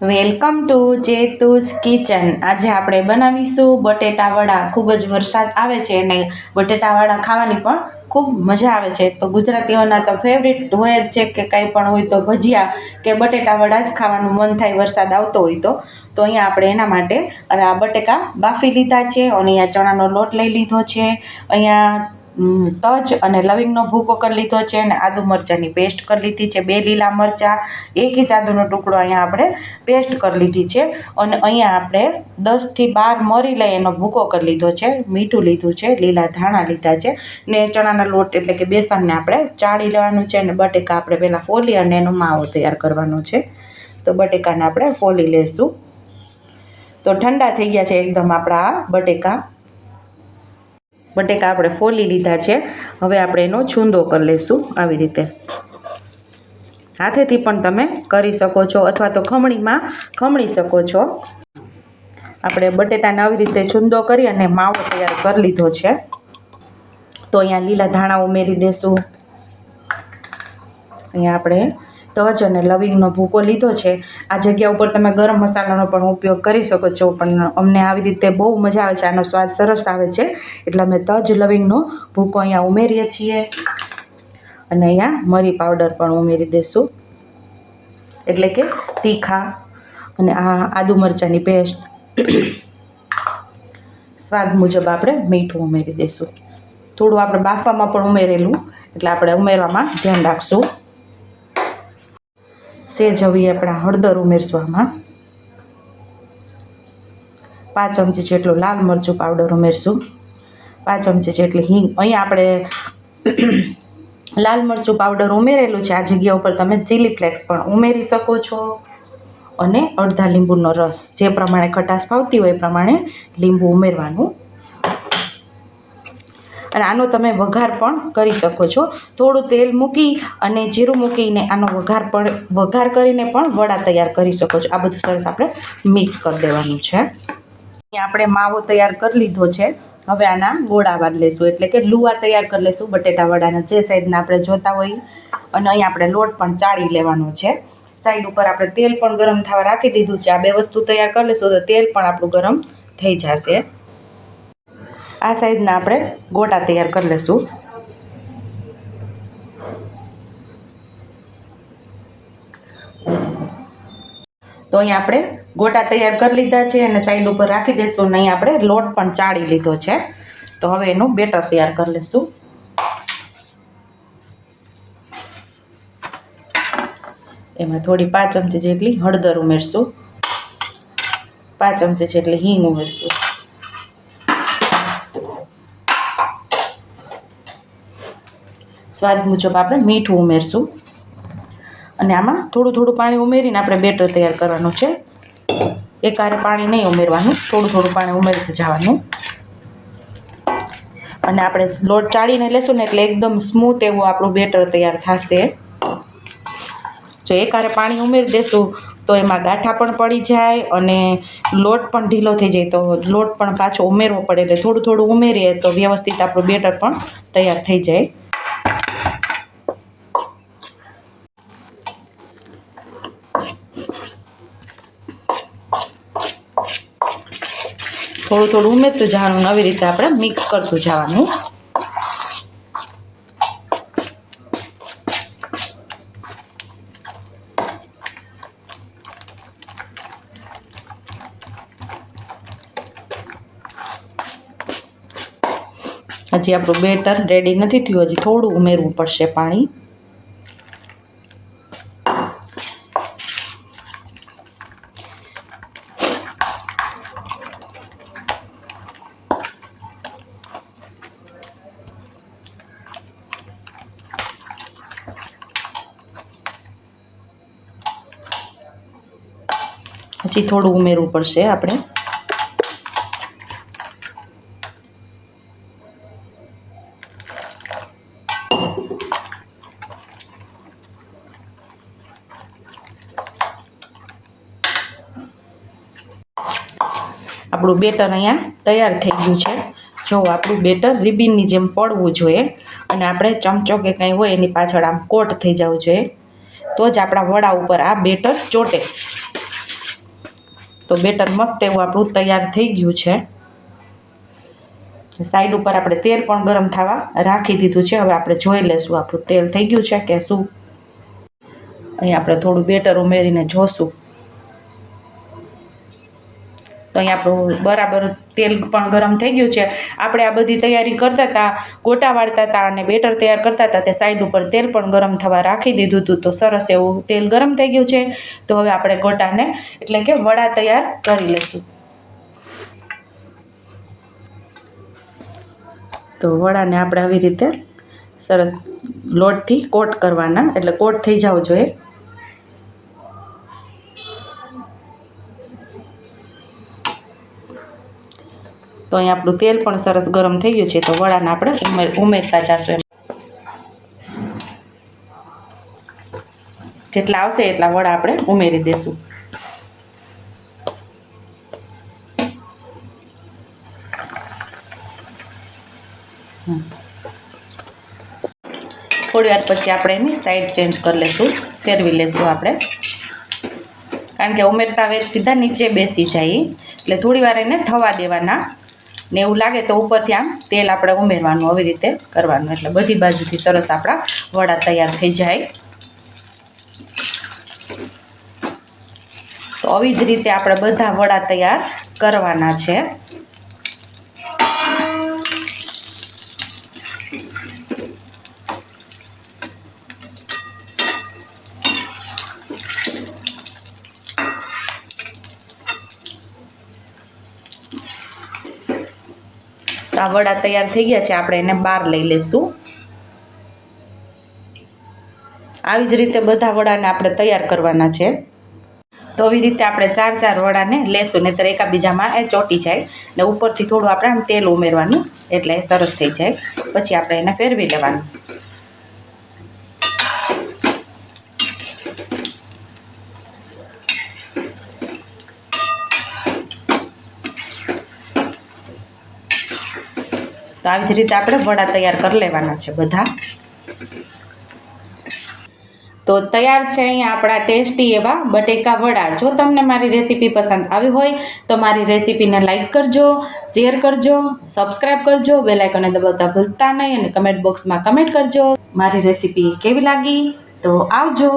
Welcome to ચેતુસ kitchen. આજે આપણે બનાવીશું બટેટા વડા ખૂબ જ વરસાદ આવે છે અને બટેટા વડા ખાવાની પણ ખૂબ મજા આવે છે. તો ગુજરાતીઓના તો ફેવરિટ હોય જ છે કે કંઈ પણ હોય તો ભજીયા કે બટેટા વડા જ ખાવાનું મન થાય વરસાદ આવતો હોય તો. તો અહીંયા આપણે એના માટે આ બટેકા બાફી લીધા છે અને અહીંયા ચણાનો લોટ લઈ લીધો છે. અહીંયા તજ અને લવિંગનો ભૂકો કરી લીધો છે અને આદુ મરચાંની પેસ્ટ કરી લીધી છે. બે લીલા મરચાં એક ઇંચ આદુનો ટુકડો અહીંયા આપણે પેસ્ટ કરી લીધી છે અને અહીંયા આપણે દસથી બાર મરી લઈ એનો ભૂકો કરી લીધો છે, મીઠું લીધું છે, લીલા ધાણા લીધા છે ને ચણાના લોટ એટલે કે બેસનને આપણે ચાળી લેવાનું છે અને બટેકા આપણે પહેલાં ફોલી અને એનો માવો તૈયાર કરવાનો છે. તો બટેકાને આપણે ફોલી લેશું. તો ઠંડા થઈ ગયા છે એકદમ આપણા બટેકા. બટેકા આપણે ફોલી લીધા છે. હવે આપણે એનો છૂંદો કરી લઈશું આવી રીતે. હાથેથી પણ તમે કરી શકો છો અથવા તો ખમણીમાં ખમણી શકો છો. આપણે બટેટાને આવી રીતે છૂંદો કરી અને માવો તૈયાર કરી લીધો છે. તો અહીંયા લીલા ધાણા ઉમેરી દેશું. અહીંયા આપણે તજ અને લવિંગનો ભૂકો લીધો છે. આ જગ્યા ઉપર તમે ગરમ મસાલાનો પણ ઉપયોગ કરી શકો છો, પણ અમને આવી રીતે બહુ મજા આવે છે. આનો સ્વાદ સરસ આવે છે. એટલે અમે તજ, લવિંગનો ભૂકો અહીંયા ઉમેરીએ છીએ. અને અહીંયા મરી પાવડર પણ ઉમેરી દઈશું એટલે કે તીખા અને આ આદુ મરચાંની પેસ્ટ. સ્વાદ મુજબ આપણે મીઠું ઉમેરી દઈશું થોડું આપણે બાફવામાં પણ ઉમેરેલું, એટલે આપણે ઉમેરવામાં ધ્યાન રાખશું. સેજ હવે આપણા હળદર ઉમેરશું આમાં. પાંચ ચમચી જેટલું લાલ મરચું પાવડર ઉમેરશું. પાંચ ચમચી જેટલી હિંગ. અહીંયા આપણે લાલ મરચું પાવડર ઉમેરેલું છે. આ જગ્યા ઉપર તમે ચીલી ફ્લેક્સ પણ ઉમેરી શકો છો. અને અડધા લીંબુનો રસ. જે પ્રમાણે ખટાશ ભાવતી હોય એ પ્રમાણે લીંબુ ઉમેરવાનું અને આનો તમે વઘાર પણ કરી શકો છો. થોડું તેલ મૂકી અને જીરું મૂકીને આનો વઘાર પણ, વઘાર કરીને પણ વડા તૈયાર કરી શકો છો. આ બધું સરસ આપણે મિક્સ કરી દેવાનું છે. આપણે માવો તૈયાર કરી લીધો છે. હવે આના ગોળા વાળ લઈશું એટલે કે લુવા તૈયાર કરી લઈશું બટેટા વડાના જે સાઈઝના આપણે જોતા હોઈએ અને અહીંયા આપણે લોટ પણ ચાળી લેવાનો છે. સાઈડ ઉપર આપણે તેલ પણ ગરમ થવા રાખી દીધું છે. આ બે વસ્તુ તૈયાર કરી લઈશું તો તેલ પણ આપણું ગરમ થઈ જશે. આ સાઈઝના આપણે ગોટા તૈયાર કરી લઈશું તો અહીંયા આપણે ગોટા તૈયાર કરી લીધા છે અને સાઈડ ઉપર રાખી દઈશું અને અહીં આપણે લોટ પણ ચાળી લીધો છે. તો હવે એનું બેટર તૈયાર કરી લઈશું એમાં થોડી પાંચ ચમચી જેટલી હળદર ઉમેરશું. પાંચ ચમચી જેટલી હિંગ ઉમેરશું. સ્વાદ મુજબ આપણે મીઠું ઉમેરશું. અને આમાં થોડું થોડું પાણી ઉમેરીને આપણે બેટર તૈયાર કરવાનું છે. એકારે પાણી નહીં ઉમેરવાનું, થોડું થોડું પાણી ઉમેરતું જવાનું. અને આપણે લોટ ચાળીને લેશું ને એટલે એકદમ સ્મૂથ એવું આપણું બેટર તૈયાર થશે. જો એકારે પાણી ઉમેરી દેશું તો એમાં ગાંઠા પણ પડી જાય અને લોટ પણ ઢીલો થઈ જાય. તો લોટ પણ પાછો ઉમેરવો પડે એટલે થોડું થોડું ઉમેરીએ તો વ્યવસ્થિત આપણું બેટર પણ તૈયાર થઈ જાય. થોડું થોડું ઉમેરતું જવાનું નવી રીતે આપણે મિક્સ કરતું જવાનું. હજી આપણું બેટર રેડી નથી થયું, હજી થોડું ઉમેરવું પડશે પાણી. હજી થોડું ઉમેરવું પડશે આપણે. આપણું બેટર અહીંયા તૈયાર થઈ ગયું છે. જો આપણું બેટર રિબિનની જેમ પડવું જોઈએ અને આપણે ચમચો કે કંઈ હોય એની પાછળ આમ કોટ થઈ જવું જોઈએ. તો જ આપણા વડા ઉપર આ બેટર ચોટે. તો બેટર મસ્ત એવું આપણું તૈયાર થઈ ગયું છે. સાઈડ ઉપર આપણે તેલ પણ ગરમ થવા રાખી દીધું છે. હવે આપણે જોઈ લઈશું આપણું તેલ થઈ ગયું છે કે શું. અહીં આપણે થોડું બેટર ઉમેરીને જોશું. તો અહીં આપણું બરાબર તેલ પણ ગરમ થઈ ગયું છે. આપણે આ બધી તૈયારી કરતા હતા, ગોટા વાળતા હતા અને બેટર તૈયાર કરતા હતા તે સાઈડ ઉપર તેલ પણ ગરમ થવા રાખી દીધું હતું. તો સરસ એવું તેલ ગરમ થઈ ગયું છે. તો હવે આપણે ગોટાને એટલે કે વડા તૈયાર કરી લઈશું. તો વડાને આપણે આવી રીતે સરસ લોટથી કોટ કરવાના, એટલે કોટ થઈ જવો જોઈએ. તો અહીં આપણું તેલ પણ સરસ ગરમ થઈ ગયું છે, તો વડાને આપણે ઉમેર ઉમેરતા જશું જેટલા આવશે એટલા વડા આપણે ઉમેરી દેશું. થોડી વાર પછી આપણે એની સાઈડ ચેન્જ કરી લઈશું ફેરવી લઈશું આપણે. કારણ કે ઉમેરતા વેત સીધા નીચે બેસી જાય એટલે થોડી વાર એને થવા દેવાના. ને એવું લાગે તો ઉપરથી આમ તેલ આપણે ઉમેરવાનું આવી રીતે કરવાનું. એટલે બધી બાજુથી સરસ આપણા વડા તૈયાર થઈ જાય. તો આવી જ રીતે આપણે બધા વડા તૈયાર કરવાના છે. તો આ વડા તૈયાર થઈ ગયા છે. આપણે એને બહાર લઈ લઈશું આવી જ રીતે બધા વડાને આપણે તૈયાર કરવાના છે. તો આવી રીતે આપણે ચાર ચાર વડાને લેશું, નહીંતર એકાબીજામાં એ ચોટી જાય ને ઉપરથી થોડું આપણે આમ તેલ ઉમેરવાનું એટલે સરસ થઈ જાય. પછી આપણે એને ફેરવી લેવાનું. તો આવી જ રીતે આપણે વડા તૈયાર કરી લેવાના છે બધા. તો તૈયાર છે અહીંયા આપણા ટેસ્ટી એવા બટેકા વડા. જો તમને મારી રેસીપી પસંદ આવી હોય તો મારી રેસીપીને લાઇક કરજો, શેર કરજો સબસ્ક્રાઈબ કરજો બેલાઇકને દબાવતા ભૂલતા નહીં અને કમેન્ટ બોક્સમાં કમેન્ટ કરજો. મારી રેસીપી કેવી લાગી? તો આવજો.